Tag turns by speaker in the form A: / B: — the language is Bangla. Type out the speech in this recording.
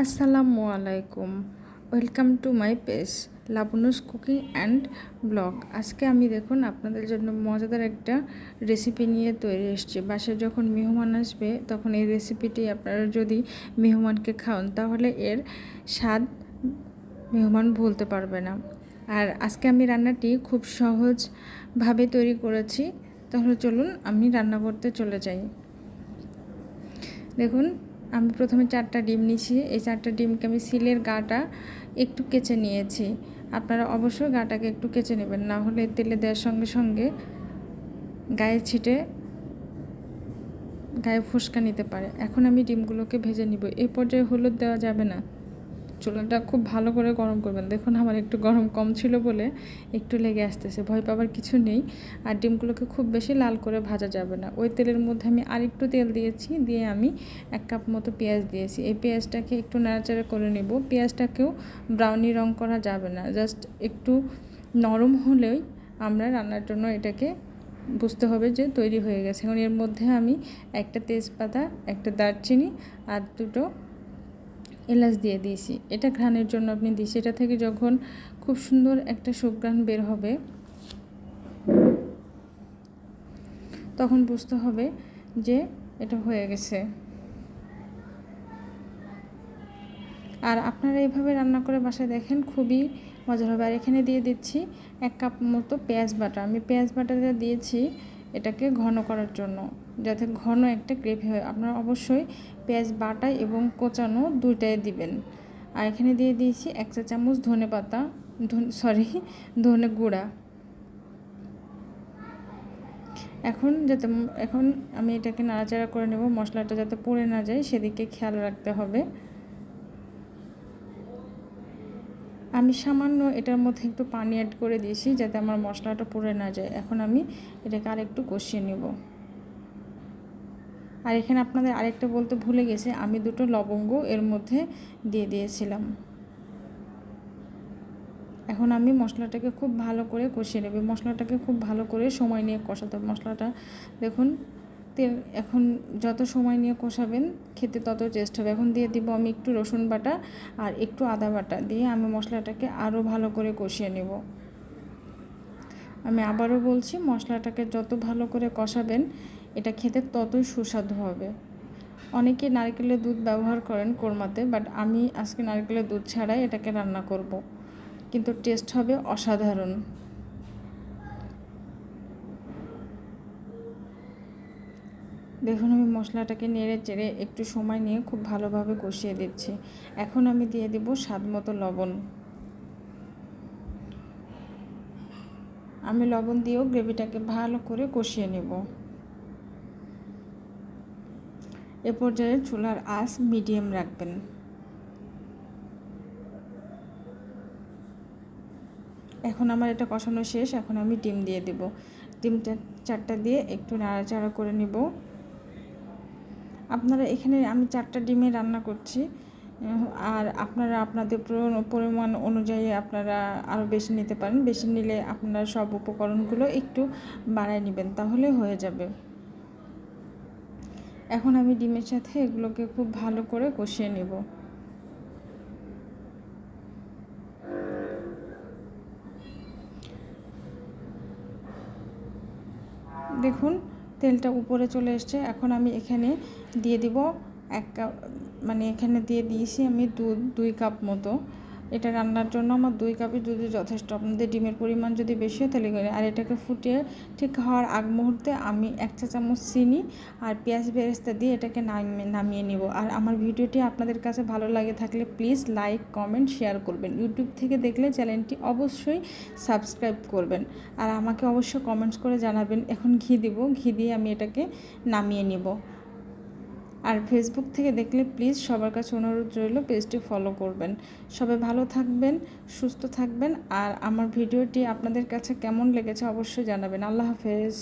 A: আসসালামু আলাইকুম। Welcome to my page Labnus cooking and blog. আজকে আমি দেখুন আপনাদের জন্য মজাদার একটা রেসিপি নিয়ে তৈরি এসেছি। বাসায় যখন মেহমান আসবে, তখন এই রেসিপিটি আপনারা যদি মেহমানকে খাওয়ান, তাহলে এর স্বাদ মেহমান ভুলতে পারবে না। আর আজকে আমি রান্নাটি খুব সহজভাবে তৈরি করেছি। তাহলে চলুন আমি রান্না করতে চলে যাই। দেখুন আমি প্রথমে চারটা ডিম নিয়েছি। এই চারটা ডিমকে আমি সিলের গাটা একটু কেচে নিয়েছি। আপনারা অবশ্যই গাটাকে একটু কেচে নেবেন, না হলে তেলে দেওয়ার সঙ্গে সঙ্গে গায়ে ছিটে গায়ে ফুসকা নিতে পারে। এখন আমি ডিমগুলোকে ভেজে নিব। এই পর্যায়ে হলুদ দেওয়া যাবে না। চুলাটা খুব ভালো করে গরম করবেন। দেখুন, আমার একটু গরম কম ছিল বলে একটু লেগে আসতেছে, ভয় পাবার কিছু নেই। আর ডিমগুলোকে খুব বেশি লাল করে ভাজা যাবে না। ওই তেলের মধ্যে আমি আরেকটু তেল দিয়েছি, দিয়ে আমি এক কাপ মতো পেঁয়াজ দিয়েছি। এই পেঁয়াজটাকে একটু নাড়াচাড়া করে নেব। পেঁয়াজটাকেও ব্রাউনি রং করা যাবে না। জাস্ট একটু নরম হলেই আমরা রান্নার জন্য এটাকে বুঝতে হবে যে তৈরি হয়ে গেছে। এখন এর মধ্যে আমি একটা তেজপাতা, একটা দারচিনি আর দুটো এলাচ দিয়ে দিয়েছি। এটা ঘ্রাণের জন্য আপনি দিয়েছি এটা থেকে যখন খুব সুন্দর একটা সুঘ্রাণ বের হবে, তখন বুঝতে হবে যে এটা হয়ে গেছে। আর আপনারা এইভাবে রান্না করে বাসায় দেখেন, খুবই মজার হবে। আর এখানে দিয়ে দিচ্ছি এক কাপ মতো পেঁয়াজ বাটা। আমি পেঁয়াজ বাটাটা দিয়েছি এটাকে ঘন করার জন্য, যাতে ঘন একটা গ্রেভি হয়। আপনারা অবশ্যই পেঁয়াজ বাটা এবং কোচানো দুইটাই দিবেন। আর এখানে দিয়ে দিয়েছি এক চা চামচ ধনে পাতা সরি ধনে গুঁড়া। এখন যাতে এখন আমি এটাকে নাড়াচাড়া করে নেব, মশলাটা যাতে পড়ে না যায়, সেদিকে খেয়াল রাখতে হবে। আমি সামান্য এটার মধ্যে একটু পানি অ্যাড করে দিয়েছি যাতে আমার মশলাটা পুড়ে না যায়। এখন আমি এটাকে আর একটু কষিয়ে নেব। আর এখানে আপনাদের আরেকটা বলতে ভুলে গেছে, আমি দুটো লবঙ্গ এর মধ্যে দিয়ে দিয়েছিলাম। এখন আমি মশলাটাকে খুব ভালো করে কষিয়ে নেব। মশলাটাকে খুব ভালো করে সময় নিয়ে কষাতে মশলাটা দেখুন তেল এখন যত সময় নিয়ে কষাবেন, খেতে তত টেস্ট হবে। এখন দিয়ে দিব আমি একটু রসুন বাটা আর একটু আদা বাটা। দিয়ে আমি মশলাটাকে আরও ভালো করে কষিয়ে নেব। আমি আবারও বলছি, মশলাটাকে যত ভালো করে কষাবেন, এটা খেতে ততই সুস্বাদু হবে। অনেকে নারকেলের দুধ ব্যবহার করেন কোরমাতে বাট আমি আজকে নারকেলের দুধ ছাড়াই এটাকে রান্না করব। কিন্তু টেস্ট হবে অসাধারণ। দেখুন, আমি মশলাটাকে নেড়ে চেড়ে একটু সময় নিয়ে খুব ভালোভাবে কষিয়ে দিচ্ছি। এখন আমি দিয়ে দেব স্বাদ মতো লবণ। আমি লবণ দিয়েও গ্রেভিটাকে ভালো করে কষিয়ে নেব। এ পর্যায়ে চুলার আঁচ মিডিয়াম রাখবেন। এখন আমার এটা কষানো শেষ, এখন আমি ডিম দিয়ে দেব। ডিমটা চারটা দিয়ে একটু নাড়াচাড়া করে নিব। আপনারা এখানে আমি চারটা ডিমে রান্না করছি আর আপনারা আপনাদের পরিমাণ অনুযায়ী আপনারা আরও বেশি নিতে পারেন। বেশি নিলে আপনারা সব উপকরণগুলো একটু বাড়ায় নেবেন, তাহলে হয়ে যাবে। এখন আমি ডিমের সাথে এগুলোকে খুব ভালো করে কষিয়ে নেব। দেখুন তেলটা উপরে চলে এসছে। এখন আমি এখানে দিয়ে দিব এক কাপ মানে এখানে দিয়ে দিয়েছি আমি দুধ দুই কাপ মতো। এটা রান্নার জন্য আমার দুই কাপের দুধই যথেষ্ট। আপনাদের ডিমের পরিমাণ যদি বেশি হয় তাহলে আর এটাকে ফুটিয়ে ঠিক হওয়ার আগ মুহূর্তে আমি এক চা চামচ চিনি আর পেঁয়াজ বেরেস্তা দিয়ে এটাকে নামিয়ে নামিয়ে নিব। আর আমার ভিডিওটি আপনাদের কাছে ভালো লাগে থাকলে প্লিজ লাইক, কমেন্ট, শেয়ার করবেন। ইউটিউব থেকে দেখলে চ্যানেলটি অবশ্যই সাবস্ক্রাইব করবেন। আর আমাকে অবশ্যই কমেন্টস করে জানাবেন। এখন ঘি দিব। ঘি দিয়ে আমি এটাকে নামিয়ে নিব। আর ফেসবুক থেকে দেখলে প্লিজ সবার কাছে অনুরোধ রইল পেজটি ফলো করবেন। সবাই ভালো থাকবেন, সুস্থ থাকবেন আর আমার ভিডিওটি আপনাদের কাছে কেমন লেগেছে অবশ্যই জানাবেন। আল্লাহ হাফেজ।